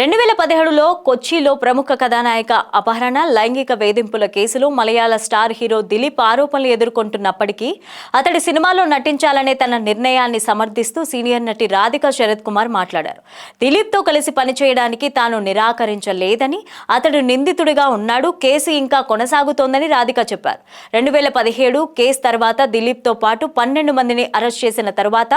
రెండు వేల పదిహేడులో కొచ్చిలో ప్రముఖ కథానాయక అపహరణ లైంగిక వేధింపుల కేసులో మలయాళ స్టార్ హీరో దిలీప్ ఆరోపణలు ఎదుర్కొంటున్నప్పటికీ అతడి సినిమాలో నటించాలనే తన నిర్ణయాన్ని సమర్థిస్తూ సీనియర్ నటి రాధిక శరత్ కుమార్ మాట్లాడారు. దిలీప్తో కలిసి పనిచేయడానికి తాను నిరాకరించలేదని అతడు నిందితుడిగా ఉన్నాడు కేసు ఇంకా కొనసాగుతోందని రాధిక చెప్పారు. రెండు వేల పదిహేడు కేసు తర్వాత దిలీప్తో పాటు పన్నెండు మందిని అరెస్ట్ చేసిన తర్వాత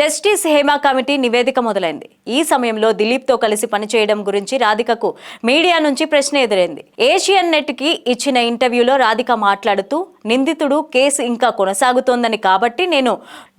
జస్టిస్ హేమా కమిటీ నివేదిక మొదలైంది. ఈ సమయంలో దిలీప్తో కలిసి చేయడం గురించి రాధికకు మీడియా నుంచి ప్రశ్న ఎదురైంది. ఏషియన్ నెట్కి ఇచ్చిన ఇంటర్వ్యూలో రాధిక మాట్లాడుతూ నిందితుడు కేసు ఇంకా కొనసాగుతోందని కాబట్టి నేను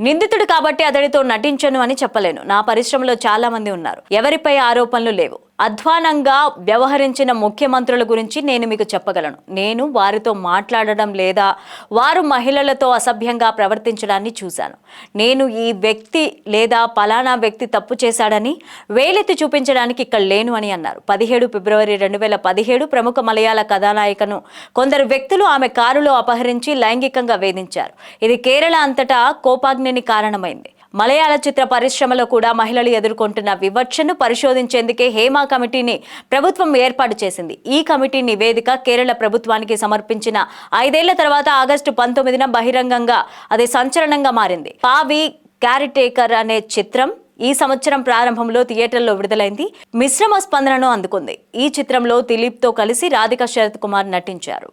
నిందితుడు కాబట్టి అతడితో నటించను అని చెప్పలేను. నా పరిశ్రమలో చాలా మంది ఉన్నారు. ఎవరిపై ఆరోపణలు లేవు. అధ్వానంగా వ్యవహరించిన ముఖ్యమంత్రుల గురించి నేను మీకు చెప్పగలను. నేను వారితో మాట్లాడడం లేదా వారు మహిళలతో అసభ్యంగా ప్రవర్తించడాన్ని చూశాను. నేను ఈ వ్యక్తి లేదా పలానా వ్యక్తి తప్పు చేశాడని వేలెత్తి చూపించడానికి ఇక్కడ లేను అని అన్నారు. పదిహేడు ఫిబ్రవరి రెండు వేల పదిహేడు ప్రముఖ మలయాళ కథానాయకను కొందరు వ్యక్తులు ఆమె కారులో అపహరించి లైంగికంగా వేధించారు. ఇది కేరళ అంతటా కోపాగ్నిని కారణమైంది. మలయాళ చిత్ర పరిశ్రమలో కూడా మహిళలు ఎదుర్కొంటున్న వివక్షను పరిశోధించేందుకే హేమా కమిటీని ప్రభుత్వం ఏర్పాటు చేసింది. ఈ కమిటీ నివేదిక కేరళ ప్రభుత్వానికి సమర్పించిన ఐదేళ్ళ తర్వాత ఆగస్టు పంతొమ్మిదిన బహిరంగంగా అది సంచలనంగా మారింది. పావి క్యారిటేకర్ అనే చిత్రం ఈ సంవత్సరం ప్రారంభంలో థియేటర్లో విడుదలైంది. మిశ్రమ స్పందనను అందుకుంది. ఈ చిత్రంలో దిలీప్తో కలిసి రాధిక శరత్ కుమార్ నటించారు.